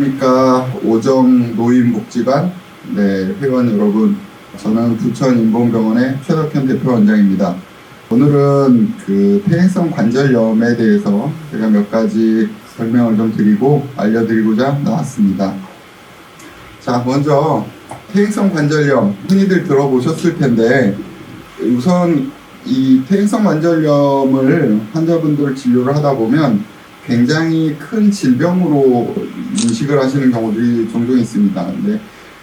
안녕하십니까 오정 노인복지관 네, 회원 여러분 저는 부천인공병원의 최덕현 대표 원장입니다. 오늘은 그 퇴행성 관절염에 대해서 제가 몇 가지 설명을 좀 드리고 알려드리고자 나왔습니다. 자 먼저 퇴행성 관절염 흔히들 들어보셨을 텐데 우선 이 퇴행성 관절염을 환자분들을 진료를 하다 보면 굉장히 큰 질병으로 인식을 하시는 경우들이 종종 있습니다. 근데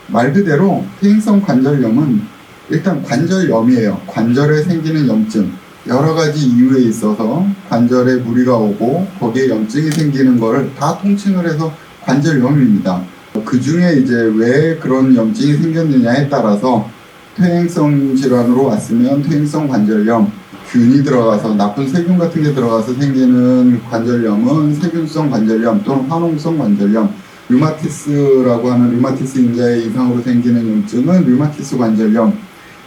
말 그대로 퇴행성 관절염은 일단 관절염이에요. 관절에 생기는 염증. 여러 가지 이유에 있어서 관절에 무리가 오고 거기에 염증이 생기는 걸다 통칭을 해서 관절염입니다. 그 중에 이제 왜 그런 염증이 생겼느냐에 따라서 퇴행성 질환으로 왔으면 퇴행성 관절염, 균이 들어가서 나쁜 세균 같은 게 들어가서 생기는 관절염은 세균성 관절염 또는 화농성 관절염, 류마티스라고 하는 류마티스 인자의 이상으로 생기는 염증은 류마티스 관절염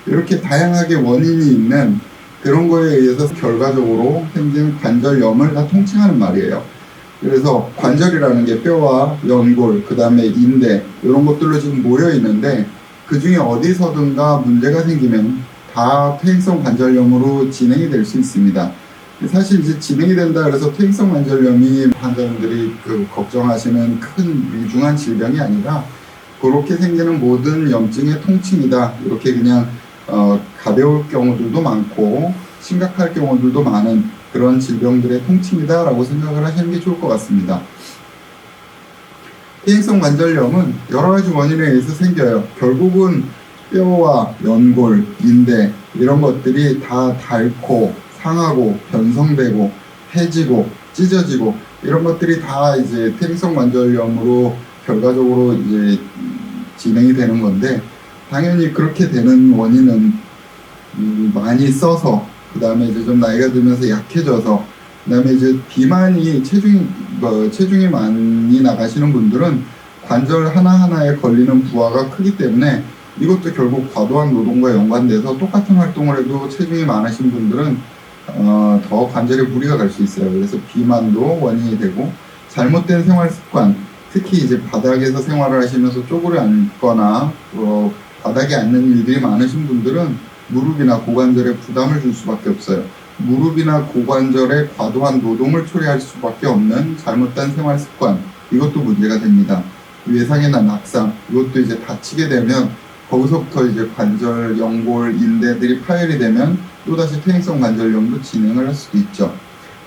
이렇게 다양하게 원인이 있는 그런 거에 의해서 결과적으로 생긴 관절염을 다 통칭하는 말이에요. 그래서 관절이라는 게 뼈와 연골, 그 다음에 인대 이런 것들로 지금 모여 있는데 그 중에 어디서든가 문제가 생기면 다 퇴행성 관절염으로 진행이 될 수 있습니다. 사실 이제 진행이 된다 그래서 퇴행성 관절염이 환자분들이 그 걱정하시는 큰 위중한 질병이 아니라 그렇게 생기는 모든 염증의 통칭이다. 이렇게 그냥 어, 가벼울 경우들도 많고 심각할 경우들도 많은 그런 질병들의 통칭이다라고 생각을 하시는 게 좋을 것 같습니다. 퇴행성 관절염은 여러 가지 원인에 의해서 생겨요. 결국은 뼈와 연골, 인대 이런 것들이 다 닳고 상하고 변성되고 해지고 찢어지고 이런 것들이 다 이제 퇴행성 관절염으로 결과적으로 이제 진행이 되는 건데 당연히 그렇게 되는 원인은 음, 많이 써서 그 다음에 이제 좀 나이가 들면서 약해져서 그 다음에 이제 비만이 체중이 뭐 체중이 많이 나가시는 분들은 관절 하나 하나에 걸리는 부하가 크기 때문에 이것도 결국 과도한 노동과 연관돼서 똑같은 활동을 해도 체중이 많으신 분들은 어, 더 관절에 무리가 갈 수 있어요. 그래서 비만도 원인이 되고 잘못된 생활 습관, 특히 이제 바닥에서 생활을 하시면서 쪼그려 앉거나 어, 바닥에 앉는 일들이 많으신 분들은 무릎이나 고관절에 부담을 줄 수밖에 없어요. 무릎이나 고관절에 과도한 노동을 초래할 수밖에 없는 잘못된 생활 습관, 이것도 문제가 됩니다. 외상이나 낙상, 이것도 이제 다치게 되면 거기서부터 이제 관절, 연골, 인대들이 파열이 되면 또다시 퇴행성 관절염도 진행을 할 수도 있죠.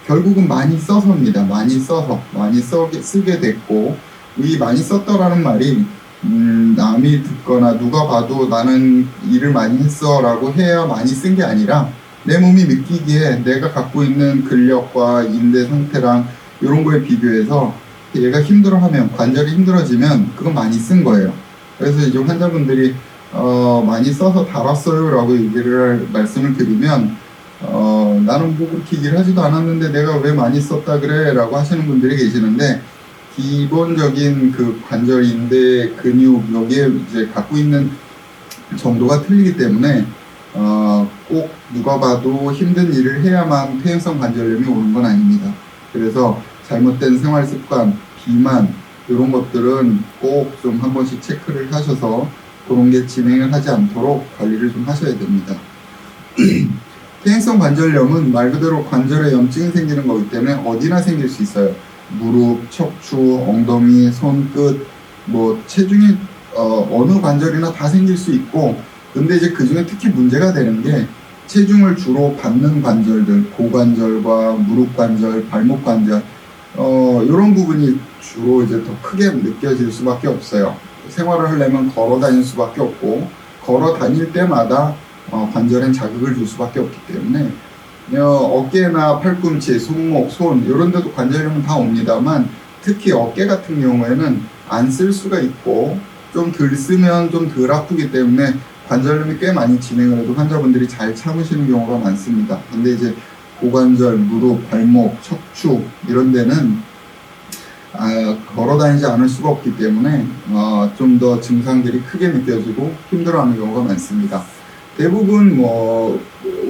결국은 많이 써서입니다. 많이 써서 많이 써게, 쓰게 됐고 이 많이 썼다라는 말이 음, 남이 듣거나 누가 봐도 나는 일을 많이 했어 라고 해야 많이 쓴 게 아니라 내 몸이 느끼기에 내가 갖고 있는 근력과 인대 상태랑 이런 거에 비교해서 얘가 힘들어하면 관절이 힘들어지면 그건 많이 쓴 거예요. 그래서 이제 환자분들이 어, 많이 써서 달았어요라고 얘기를 말씀을 드리면 어, 나는 뭐 그렇게 일하지도 않았는데 내가 왜 많이 썼다 그래라고 하시는 분들이 계시는데 기본적인 그 관절 인대 근육 여기에 이제 갖고 있는 정도가 틀리기 때문에 어, 꼭 누가 봐도 힘든 일을 해야만 퇴행성 관절염이 오는 건 아닙니다. 그래서 잘못된 생활 습관, 비만 이런 것들은 꼭 좀 한 번씩 체크를 하셔서 그런 게 진행을 하지 않도록 관리를 좀 하셔야 됩니다. 퇴행성 관절염은 말 그대로 관절에 염증이 생기는 거기 때문에 어디나 생길 수 있어요. 무릎, 척추, 엉덩이, 손끝, 뭐 체중이 어, 어느 관절이나 다 생길 수 있고, 근데 이제 그 중에 특히 문제가 되는 게 체중을 주로 받는 관절들, 고관절과 무릎 관절, 발목 관절, 어, 이런 부분이 주로 이제 더 크게 느껴질 수밖에 없어요. 생활을 하려면 걸어 다닐 수밖에 없고, 걸어 다닐 때마다 어, 관절엔 자극을 줄 수밖에 없기 때문에 어, 어깨나 팔꿈치, 손목, 손 이런 데도 관절염은 다 옵니다만 특히 어깨 같은 경우에는 안 쓸 수가 있고 좀 덜 쓰면 좀 덜 아프기 때문에 관절염이 꽤 많이 진행을 해도 환자분들이 잘 참으시는 경우가 많습니다. 근데 이제 고관절, 무릎, 발목, 척추 이런 데는 아, 걸어 다니지 않을 수가 없기 때문에 어, 좀 더 증상들이 크게 느껴지고 힘들어하는 경우가 많습니다. 대부분 뭐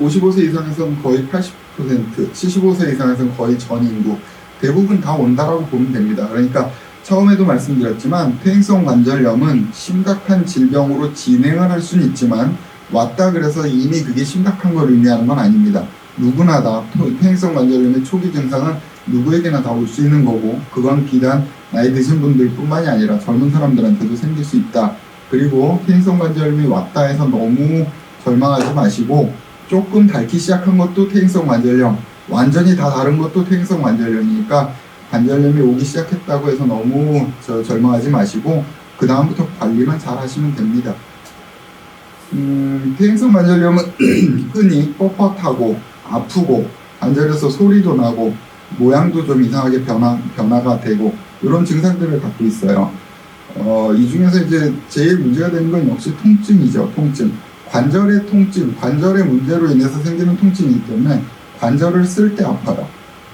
55세 이상에서는 거의 80%, 75세 이상에서는 거의 전 인구 대부분 다 온다라고 보면 됩니다. 그러니까 처음에도 말씀드렸지만 퇴행성 관절염은 심각한 질병으로 진행을 할 수는 있지만 왔다 그래서 이미 그게 심각한 걸 의미하는 건 아닙니다. 누구나 다 토- 퇴행성 관절염의 초기 증상은 누구에게나 다 올 수 있는 거고 그건 비단 나이 드신 분들뿐만이 아니라 젊은 사람들한테도 생길 수 있다. 그리고 퇴행성 관절염이 왔다 해서 너무 절망하지 마시고 조금 닳기 시작한 것도 퇴행성 관절염, 완전히 다 다른 것도 퇴행성 관절염이니까 관절염이 오기 시작했다고 해서 너무 저 절망하지 마시고 그 다음부터 관리만 잘 하시면 됩니다. 음, 퇴행성 관절염은 흔히 뻣뻣하고 아프고 관절에서 소리도 나고 모양도 좀 이상하게 변화, 변화가 되고 이런 증상들을 갖고 있어요. 어, 이 중에서 이제 제일 문제가 되는 건 역시 통증이죠. 통증. 관절의 통증, 관절의 문제로 인해서 생기는 통증이기 때문에 관절을 쓸 때 아파요.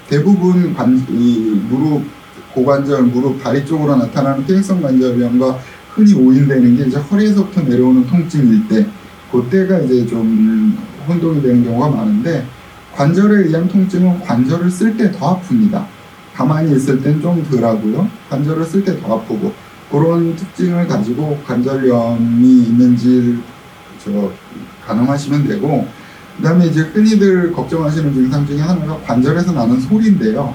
대부분 관, 이 무릎, 고관절, 무릎, 다리 쪽으로 나타나는 퇴행성 관절염과 흔히 오인되는 게 이제 허리에서부터 내려오는 통증일 때, 그때가 이제 좀 혼동이 되는 경우가 많은데, 관절에 의한 통증은 관절을 쓸 때 더 아픕니다. 가만히 있을 땐 좀 덜하고요. 관절을 쓸 때 더 아프고, 그런 특징을 가지고 관절염이 있는지 저 가늠하시면 되고, 그 다음에 이제 흔히들 걱정하시는 증상 중에 하나가 관절에서 나는 소리인데요.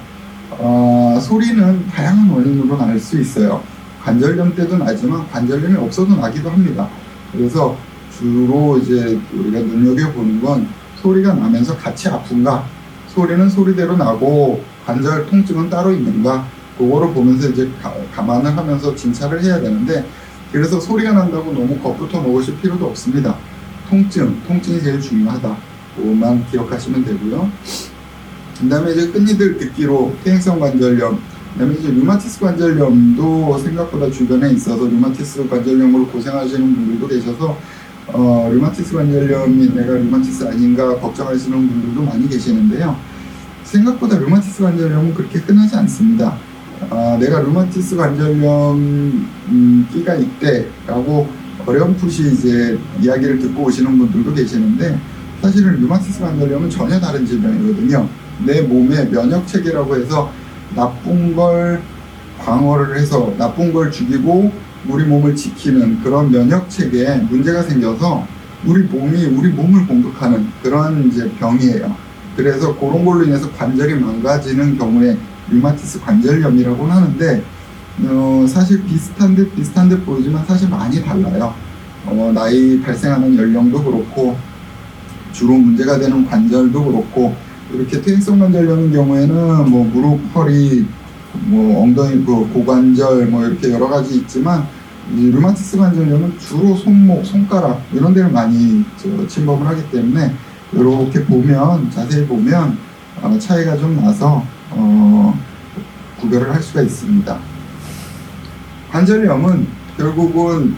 어, 소리는 다양한 원인으로 날 수 있어요. 관절염 때도 나지만 관절염이 없어도 나기도 합니다. 그래서 주로 이제 우리가 눈여겨보는 건 소리가 나면서 같이 아픈가? 소리는 소리대로 나고 관절 통증은 따로 있는가? 그거를 보면서 이제 가, 감안을 하면서 진찰을 해야 되는데 그래서 소리가 난다고 너무 겁부터 먹으실 필요도 없습니다. 통증, 통증이 제일 중요하다. 그만 기억하시면 되고요. 그 다음에 이제 흔히들 듣기로 퇴행성 관절염, 그 다음에 이제 류마티스 관절염도 생각보다 주변에 있어서 류마티스 관절염으로 고생하시는 분들도 계셔서 어, 류마티스 관절염이 내가 류마티스 아닌가 걱정하시는 분들도 많이 계시는데요. 생각보다 류마티스 관절염은 그렇게 흔하지 않습니다. 아, 내가 류마티스 관절염 음, 끼가 있대라고 어렴풋이 이제 이야기를 듣고 오시는 분들도 계시는데 사실은 류마티스 관절염은 전혀 다른 질병이거든요. 내 몸의 면역 체계라고 해서 나쁜 걸 방어를 해서 나쁜 걸 죽이고 우리 몸을 지키는 그런 면역 체계에 문제가 생겨서 우리 몸이 우리 몸을 공격하는 그런 이제 병이에요. 그래서 그런 걸로 인해서 관절이 망가지는 경우에 류마티스 관절염이라고 하는데 어, 사실 비슷한 듯 비슷한 듯 보이지만 사실 많이 달라요. 어, 나이 발생하는 연령도 그렇고 주로 문제가 되는 관절도 그렇고 이렇게 퇴행성 관절염인 경우에는 뭐 무릎, 허리, 뭐 엉덩이, 그 고관절 뭐 이렇게 여러 가지 있지만 이 류마티스 관절염은 주로 손목, 손가락 이런 데를 많이 저 침범을 하기 때문에 이렇게 보면 자세히 보면 어, 차이가 좀 나서 어, 구별을 할 수가 있습니다. 관절염은 결국은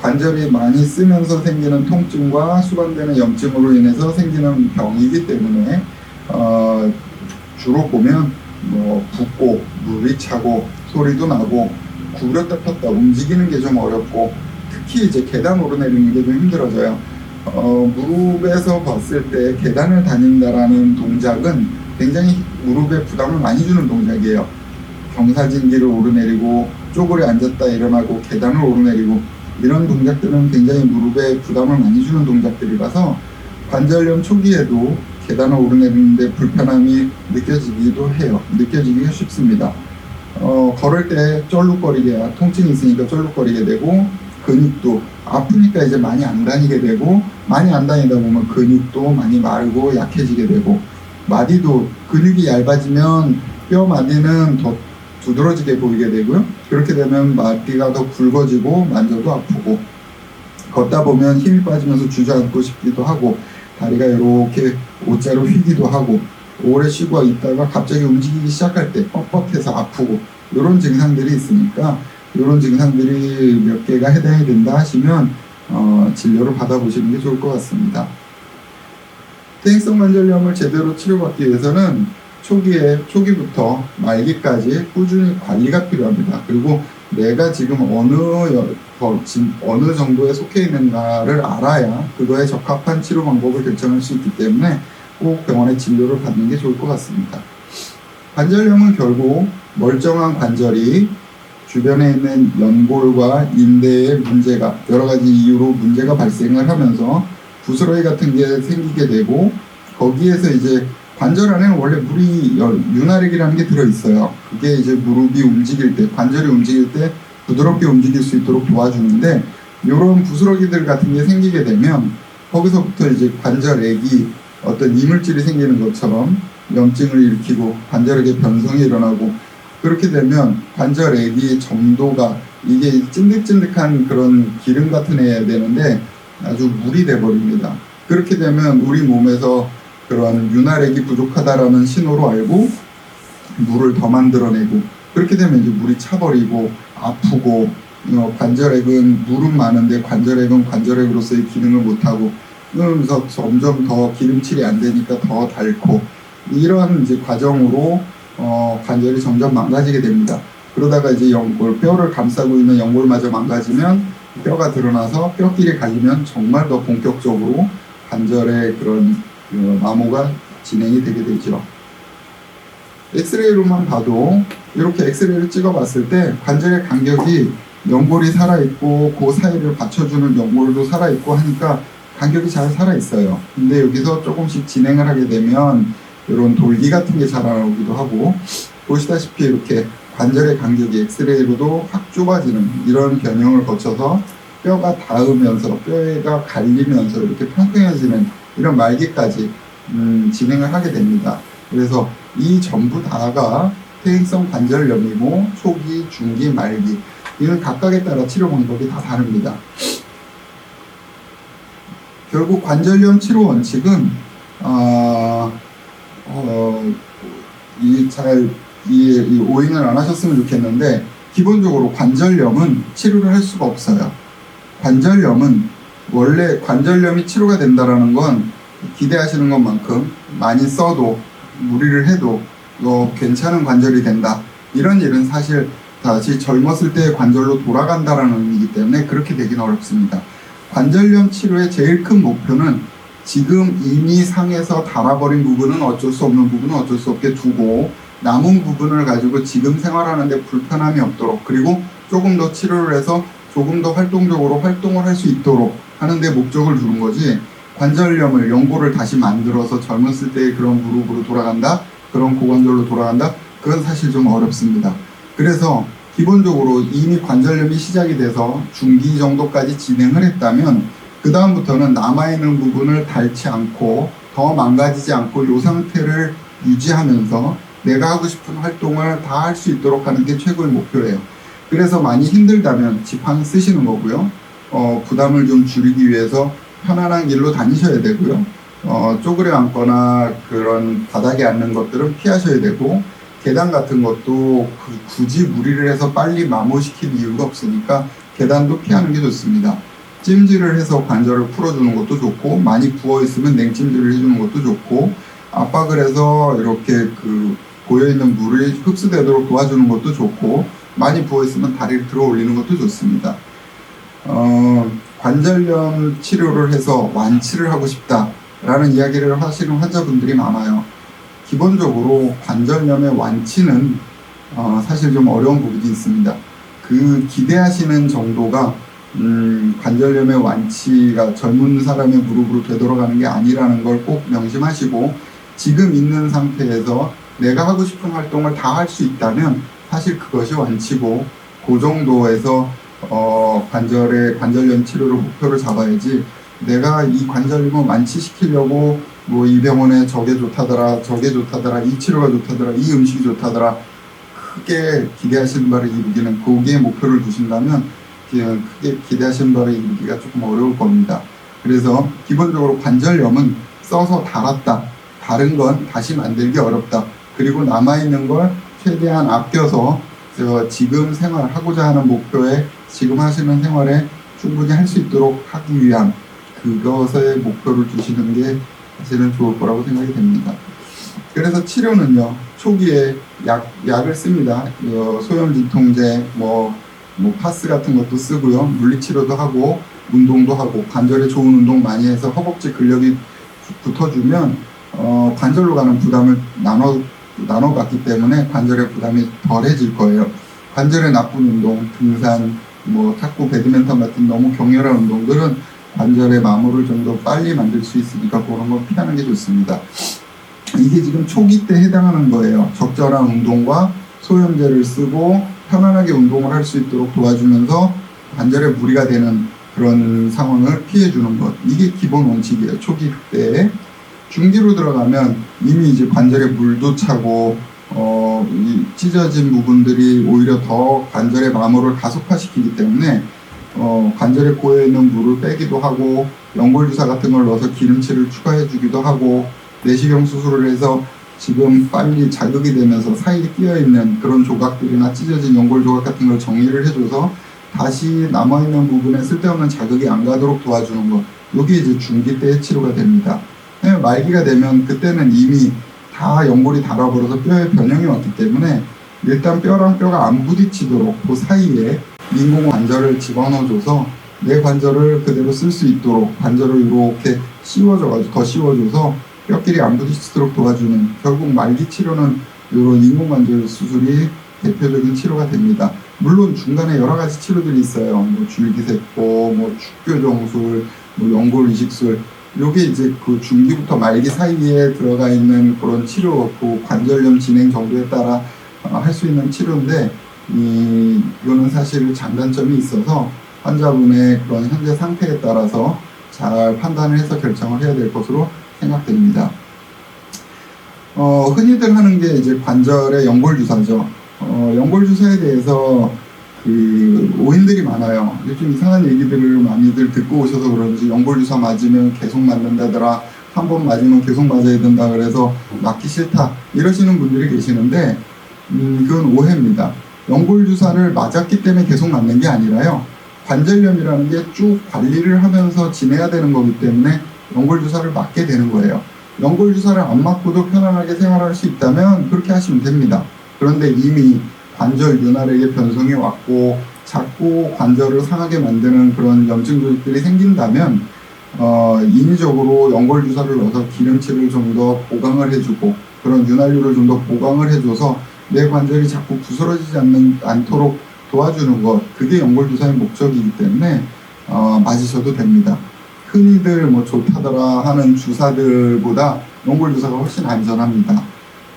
관절이 많이 쓰면서 생기는 통증과 수반되는 염증으로 인해서 생기는 병이기 때문에 어, 주로 보면 뭐 붓고 물이 차고 소리도 나고 구부렸다 폈다 움직이는 게 좀 어렵고 특히 이제 계단 오르내리는 게 좀 힘들어져요. 어, 무릎에서 봤을 때 계단을 다닌다라는 동작은 굉장히 무릎에 부담을 많이 주는 동작이에요. 경사진기를 오르내리고 쪼그려 앉았다 일어나고 계단을 오르내리고 이런 동작들은 굉장히 무릎에 부담을 많이 주는 동작들이라서 관절염 초기에도 계단을 오르내리는데 불편함이 느껴지기도 해요. 느껴지기가 쉽습니다. 어, 걸을 때 쩔룩거리게 통증이 있으니까 쩔룩거리게 되고 근육도 아프니까 이제 많이 안 다니게 되고 많이 안 다니다 보면 근육도 많이 마르고 약해지게 되고 마디도 근육이 얇아지면 뼈 마디는 더 두드러지게 보이게 되고요. 그렇게 되면 마디가 더 굵어지고 만져도 아프고 걷다 보면 힘이 빠지면서 주저앉고 싶기도 하고 다리가 이렇게 옷자로 휘기도 하고 오래 쉬고 있다가 갑자기 움직이기 시작할 때 뻣뻣해서 아프고 이런 증상들이 있으니까 이런 증상들이 몇 개가 해당이 된다 하시면 어, 진료를 받아보시는 게 좋을 것 같습니다. 퇴행성 관절염을 제대로 치료받기 위해서는 초기에 초기부터 말기까지 꾸준히 관리가 필요합니다. 그리고 내가 지금 어느 어느 정도에 속해 있는가를 알아야 그거에 적합한 치료 방법을 결정할 수 있기 때문에 꼭 병원의 진료를 받는 게 좋을 것 같습니다. 관절염은 결국 멀쩡한 관절이 주변에 있는 연골과 인대의 문제가 여러 가지 이유로 문제가 발생을 하면서 부스러기 같은 게 생기게 되고 거기에서 이제 관절 안에는 원래 물이 열- 윤활액이라는 게 들어 있어요. 그게 이제 무릎이 움직일 때 관절이 움직일 때 부드럽게 움직일 수 있도록 도와주는데 이런 부스러기들 같은 게 생기게 되면 거기서부터 이제 관절액이 어떤 이물질이 생기는 것처럼 염증을 일으키고 관절액의 변성이 일어나고 그렇게 되면 관절액이 점도가 이게 찐득찐득한 그런 기름 같은 애야 되는데 아주 물이 돼 버립니다. 그렇게 되면 우리 몸에서 그런 윤활액이 부족하다라는 신호로 알고 물을 더 만들어내고 그렇게 되면 이제 물이 차버리고 아프고 어, 관절액은 물은 많은데 관절액은 관절액으로서의 기능을 못하고 그러면서 점점 더 기름칠이 안 되니까 더 닳고 이런 이제 과정으로 어, 관절이 점점 망가지게 됩니다. 그러다가 이제 연골, 뼈를 감싸고 있는 연골마저 망가지면 뼈가 드러나서 뼈끼리 갈리면 정말 더 본격적으로 관절의 그런 어, 마모가 진행이 되게 되죠. 엑스레이로만 봐도 이렇게 엑스레이를 찍어봤을 때 관절의 간격이 연골이 살아있고 그 사이를 받쳐주는 연골도 살아있고 하니까 간격이 잘 살아 있어요. 근데 여기서 조금씩 진행을 하게 되면 이런 돌기 같은 게 자라나오기도 하고 보시다시피 이렇게 관절의 간격이 엑스레이로도 확 좁아지는 이런 변형을 거쳐서 뼈가 닿으면서 뼈가 갈리면서 이렇게 평평해지는 이런 말기까지 음, 진행을 하게 됩니다. 그래서 이 전부 다가 퇴행성 관절염이고 초기, 중기, 말기 이는 각각에 따라 치료 방법이 다 다릅니다. 결국 관절염 치료 원칙은 어, 어, 이잘 이, 이 오인을 안 하셨으면 좋겠는데 기본적으로 관절염은 치료를 할 수가 없어요. 관절염은 원래 관절염이 치료가 된다라는 건 기대하시는 것만큼 많이 써도 무리를 해도 어, 괜찮은 관절이 된다. 이런 일은 사실 다시 젊었을 때의 관절로 돌아간다라는 의미이기 때문에 그렇게 되긴 어렵습니다. 관절염 치료의 제일 큰 목표는 지금 이미 상에서 닳아버린 부분은 어쩔 수 없는 부분은 어쩔 수 없게 두고 남은 부분을 가지고 지금 생활하는데 불편함이 없도록 그리고 조금 더 치료를 해서 조금 더 활동적으로 활동을 할 수 있도록 하는데 목적을 두는 거지 관절염을 연골을 다시 만들어서 젊었을 때의 그런 무릎으로 돌아간다? 그런 고관절로 돌아간다? 그건 사실 좀 어렵습니다. 그래서 기본적으로 이미 관절염이 시작이 돼서 중기 정도까지 진행을 했다면 그 다음부터는 남아있는 부분을 닳지 않고 더 망가지지 않고 이 상태를 유지하면서 내가 하고 싶은 활동을 다 할 수 있도록 하는 게 최고의 목표예요. 그래서 많이 힘들다면 지팡이 쓰시는 거고요. 어, 부담을 좀 줄이기 위해서 편안한 길로 다니셔야 되고요. 어, 쪼그려 앉거나 그런 바닥에 앉는 것들은 피하셔야 되고 계단 같은 것도 그- 굳이 무리를 해서 빨리 마모시킬 이유가 없으니까 계단도 피하는 게 좋습니다. 찜질을 해서 관절을 풀어주는 것도 좋고 많이 부어 있으면 냉찜질을 해주는 것도 좋고 압박을 해서 이렇게 그 고여 있는 물이 흡수되도록 도와주는 것도 좋고 많이 부어 있으면 다리를 들어 올리는 것도 좋습니다. 어, 관절염 치료를 해서 완치를 하고 싶다라는 이야기를 하시는 환자분들이 많아요. 기본적으로 관절염의 완치는 어, 사실 좀 어려운 부분이 있습니다. 그 기대하시는 정도가 음, 관절염의 완치가 젊은 사람의 무릎으로 되돌아가는 게 아니라는 걸 꼭 명심하시고 지금 있는 상태에서 내가 하고 싶은 활동을 다 할 수 있다면 사실 그것이 완치고 그 정도에서 어, 관절의 관절염 치료를 목표를 잡아야지 내가 이 관절염을 완치시키려고 뭐 이 병원에 저게 좋다더라 저게 좋다더라 이 치료가 좋다더라 이 음식이 좋다더라 크게 기대하시는 바를 이루기는 거기에 목표를 두신다면 그 크게 기대하시는 바를 이루기가 조금 어려울 겁니다. 그래서 기본적으로 관절염은 써서 달았다. 다른 건 다시 만들기 어렵다. 그리고 남아있는 걸 최대한 아껴서 저 지금 생활하고자 하는 목표에 지금 하시는 생활에 충분히 할 수 있도록 하기 위한 그것에 목표를 두시는 게 사실은 좋을 거라고 생각이 됩니다. 그래서 치료는요 초기에 약 약을 씁니다. 어, 소염 진통제, 뭐, 뭐 파스 같은 것도 쓰고요, 물리 치료도 하고 운동도 하고 관절에 좋은 운동 많이 해서 허벅지 근력이 붙어주면 어, 관절로 가는 부담을 나눠 나눠갔기 때문에 관절의 부담이 덜해질 거예요. 관절에 나쁜 운동, 등산, 뭐 탁구, 배드민턴 같은 너무 격렬한 운동들은 관절의 마모를 좀 더 빨리 만들 수 있으니까 그런 건 피하는 게 좋습니다. 이게 지금 초기 때 해당하는 거예요. 적절한 운동과 소염제를 쓰고 편안하게 운동을 할 수 있도록 도와주면서 관절에 무리가 되는 그런 상황을 피해주는 것. 이게 기본 원칙이에요. 초기 때. 중기로 들어가면 이미 이제 관절에 물도 차고, 어, 이 찢어진 부분들이 오히려 더 관절의 마모를 가속화시키기 때문에, 어, 관절에 고여 있는 물을 빼기도 하고, 연골 주사 같은 걸 넣어서 기름칠을 추가해 주기도 하고, 내시경 수술을 해서 지금 빨리 자극이 되면서 사이에 끼어 있는 그런 조각들이나 찢어진 연골 조각 같은 걸 정리를 해줘서 다시 남아 있는 부분에 쓸데없는 자극이 안 가도록 도와주는 것. 이게 이제 중기 때의 치료가 됩니다. 네, 말기가 되면 그때는 이미 다 연골이 닳아버려서 뼈에 변형이 왔기 때문에 일단 뼈랑 뼈가 안 부딪히도록 그 사이에 인공 관절을 집어넣어줘서 내 관절을 그대로 쓸 수 있도록 관절을 이렇게 씌워줘가지고 더 씌워줘서 뼈끼리 안 부딪히도록 도와주는 결국 말기 치료는 이런 인공 관절 수술이 대표적인 치료가 됩니다. 물론 중간에 여러 가지 치료들이 있어요. 뭐 줄기세포, 뭐 축교정술, 뭐 연골 이식술. 요게 이제 그 중기부터 말기 사이에 들어가 있는 그런 치료, 그 관절염 진행 정도에 따라 어, 할수 있는 치료인데 이 이거는 사실 장단점이 있어서 환자분의 그런 현재 상태에 따라서 잘 판단을 해서 결정을 해야 될 것으로 생각됩니다. 어, 흔히들 하는 게 이제 관절의 연골 주사죠. 어, 연골 주사에 대해서 그 오인들이 많아요. 요즘 이상한 얘기들을 많이들 듣고 오셔서 그런지 연골 주사 맞으면 계속 맞는다더라. 한 번 맞으면 계속 맞아야 된다 그래서 맞기 싫다 이러시는 분들이 계시는데 음, 그건 오해입니다. 연골 주사를 맞았기 때문에 계속 맞는 게 아니라요. 관절염이라는 게 쭉 관리를 하면서 지내야 되는 거기 때문에 연골 주사를 맞게 되는 거예요. 연골 주사를 안 맞고도 편안하게 생활할 수 있다면 그렇게 하시면 됩니다. 그런데 이미 관절 윤활에게 변성이 왔고 자꾸 관절을 상하게 만드는 그런 염증 조직들이 생긴다면 어, 인위적으로 연골 주사를 넣어서 기름칠을 좀 더 보강을 해주고 그런 윤활유를 좀 더 보강을 해줘서 내 관절이 자꾸 부스러지지 않는 않도록 도와주는 것 그게 연골 주사의 목적이기 때문에 어, 맞으셔도 됩니다. 흔히들 뭐 좋다더라 하는 주사들보다 연골 주사가 훨씬 안전합니다.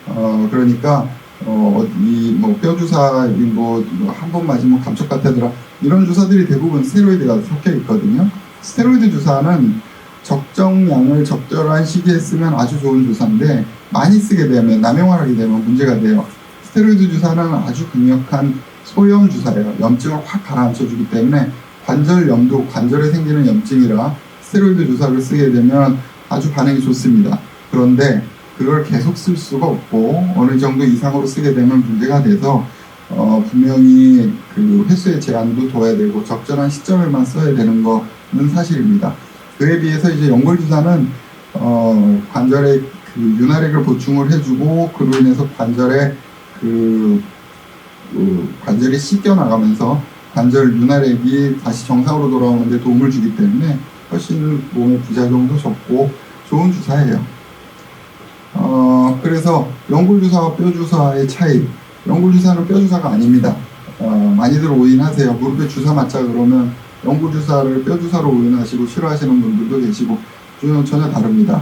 어, 그러니까 어, 이뭐 뼈 주사 뭐한 번 맞으면 감쪽 같다더라 이런 주사들이 대부분 스테로이드가 섞여 있거든요. 스테로이드 주사는 적정량을 적절한 시기에 쓰면 아주 좋은 주사인데 많이 쓰게 되면 남용하게 되면 문제가 돼요. 스테로이드 주사는 아주 강력한 소염 주사예요. 염증을 확 가라앉혀주기 때문에 관절 염도 관절에 생기는 염증이라 스테로이드 주사를 쓰게 되면 아주 반응이 좋습니다. 그런데 그걸 계속 쓸 수가 없고 어느 정도 이상으로 쓰게 되면 문제가 돼서 어, 분명히 그 횟수의 제한도 둬야 되고 적절한 시점에만 써야 되는 거는 사실입니다. 그에 비해서 이제 연골 주사는 어, 관절에 그 윤활액을 보충을 해주고 그로 인해서 관절에 그, 그 관절이 씻겨 나가면서 관절 윤활액이 다시 정상으로 돌아오는데 도움을 주기 때문에 훨씬 몸의 부작용도 적고 좋은 주사예요. 어, 그래서 연골주사와 뼈주사의 차이. 연골주사는 뼈주사가 아닙니다. 어, 많이들 오인하세요. 무릎에 주사 맞자 그러면 연골주사를 뼈주사로 오인하시고 싫어하시는 분들도 계시고 좀 전혀 다릅니다.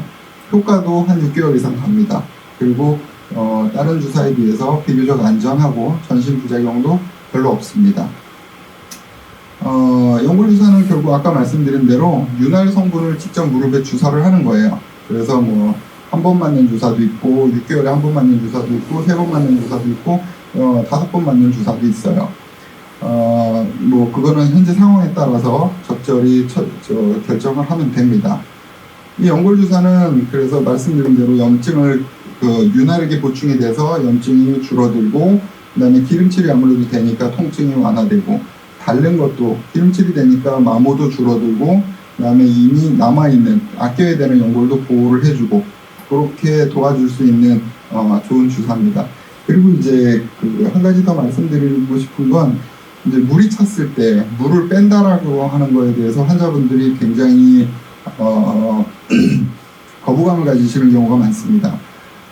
효과도 한 6개월 이상 갑니다. 그리고 어, 다른 주사에 비해서 비교적 안전하고 전신 부작용도 별로 없습니다. 어, 연골 주사는 결국 아까 말씀드린 대로 윤활 성분을 직접 무릎에 주사를 하는 거예요. 그래서 뭐 한 번 맞는 주사도 있고 6개월에 한 번 맞는 주사도 있고 세 번 맞는 주사도 있고 어, 다섯 번 맞는 주사도 있어요. 어, 뭐 그거는 현재 상황에 따라서 적절히 처, 저, 결정을 하면 됩니다. 이 연골 주사는 그래서 말씀드린 대로 염증을 그 윤활하게 보충이 돼서 염증이 줄어들고 그다음에 기름칠이 아무래도 되니까 통증이 완화되고 다른 것도 기름칠이 되니까 마모도 줄어들고 그다음에 이미 남아 있는 아껴야 되는 연골도 보호를 해주고 그렇게 도와줄 수 있는 어, 좋은 주사입니다. 그리고 이제 그 한 가지 더 말씀드리고 싶은 건 이제 물이 찼을 때 물을 뺀다라고 하는 거에 대해서 환자분들이 굉장히 어, 거부감을 가지시는 경우가 많습니다.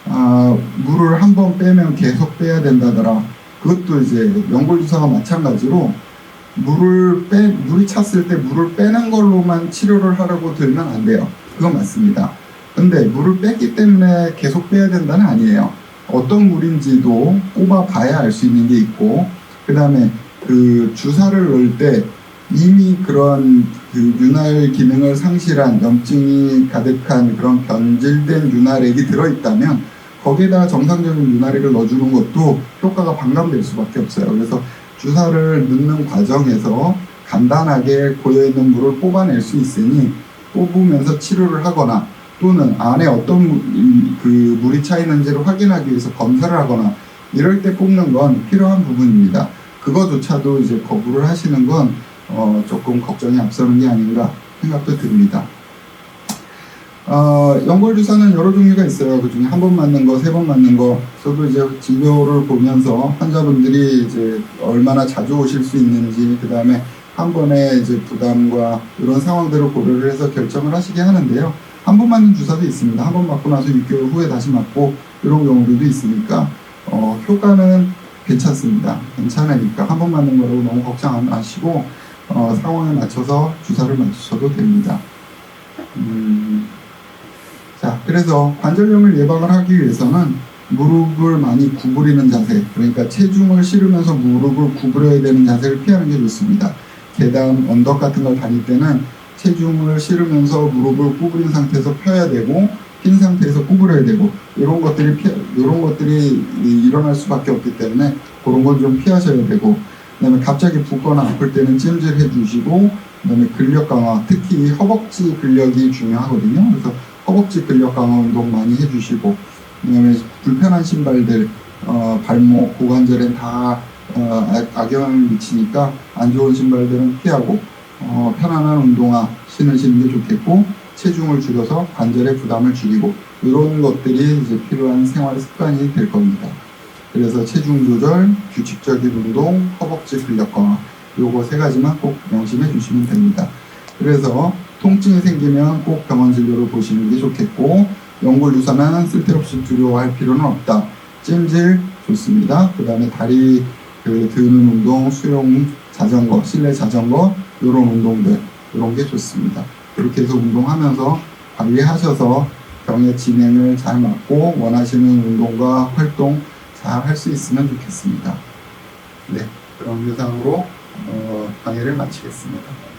아, 물을 한 번 빼면 계속 빼야 된다더라. 그 그것도 이제 연골 주사가 마찬가지로 물을 빼 물이 찼을 때 물을 빼는 걸로만 치료를 하라고 들면 안 돼요. 그건 맞습니다. 근데 물을 뺐기 때문에 계속 빼야 된다는 아니에요. 어떤 물인지도 꼽아 봐야 알 수 있는 게 있고 그 다음에 그 주사를 넣을 때 이미 그런 그 윤활 기능을 상실한 염증이 가득한 그런 변질된 윤활액이 들어있다면 거기에다가 정상적인 윤활액을 넣어주는 것도 효과가 반감될 수밖에 없어요. 그래서 주사를 넣는 과정에서 간단하게 고여있는 물을 뽑아낼 수 있으니 뽑으면서 치료를 하거나 또는 안에 어떤 그 물이 차 있는지를 확인하기 위해서 검사를 하거나 이럴 때 뽑는 건 필요한 부분입니다. 그거조차도 이제 거부를 하시는 건 어, 조금 걱정이 앞서는 게 아닌가 생각도 듭니다. 어, 연골 주사는 여러 종류가 있어요. 그 중에 한 번 맞는 거, 세 번 맞는 거. 저도 이제 진료를 보면서 환자분들이 이제 얼마나 자주 오실 수 있는지, 그 다음에 한 번에 이제 부담과 이런 상황들을 고려를 해서 결정을 하시게 하는데요. 한 번 맞는 주사도 있습니다. 한 번 맞고 나서 6개월 후에 다시 맞고 이런 경우들도 있으니까 어, 효과는 괜찮습니다. 괜찮으니까 한 번 맞는 거라고 너무 걱정 안 하시고 어, 상황에 맞춰서 주사를 맞추셔도 됩니다. 음, 자, 그래서 관절염을 예방을 하기 위해서는 무릎을 많이 구부리는 자세, 그러니까 체중을 실으면서 무릎을 구부려야 되는 자세를 피하는 게 좋습니다. 계단, 언덕 같은 걸 다닐 때는 체중을 실으면서 무릎을 구부린 상태에서 펴야 되고 핀 상태에서 구부려야 되고 이런 것들이 피, 이런 것들이 이- 일어날 수밖에 없기 때문에 그런 건 좀 피하셔야 되고 그다음에 갑자기 붓거나 아플 때는 찜질해 주시고 그다음에 근력 강화 특히 허벅지 근력이 중요하거든요. 그래서 허벅지 근력 강화 운동 많이 해주시고 그다음에 불편한 신발들 어, 발목 고관절엔 다 어, 악- 악영향을 미치니까 안 좋은 신발들은 피하고 어, 편안한 운동화 신으시는 게 좋겠고 체중을 줄여서 관절의 부담을 줄이고 이런 것들이 이제 필요한 생활 습관이 될 겁니다. 그래서 체중 조절, 규칙적인 운동, 허벅지 근력 강화 요거 세 가지만 꼭 명심해 주시면 됩니다. 그래서 통증이 생기면 꼭 병원 진료를 보시는 게 좋겠고 연골 주사는 쓸데없이 두려워할 필요는 없다. 찜질 좋습니다. 그 다음에 다리 그 드는 운동, 수영, 자전거, 실내 자전거 이런 운동들 이런 게 좋습니다. 그렇게 해서 운동하면서 관리하셔서 병의 진행을 잘 막고 원하시는 운동과 활동 잘 할 수 있으면 좋겠습니다. 네, 그럼 이상으로 어, 강의를 마치겠습니다.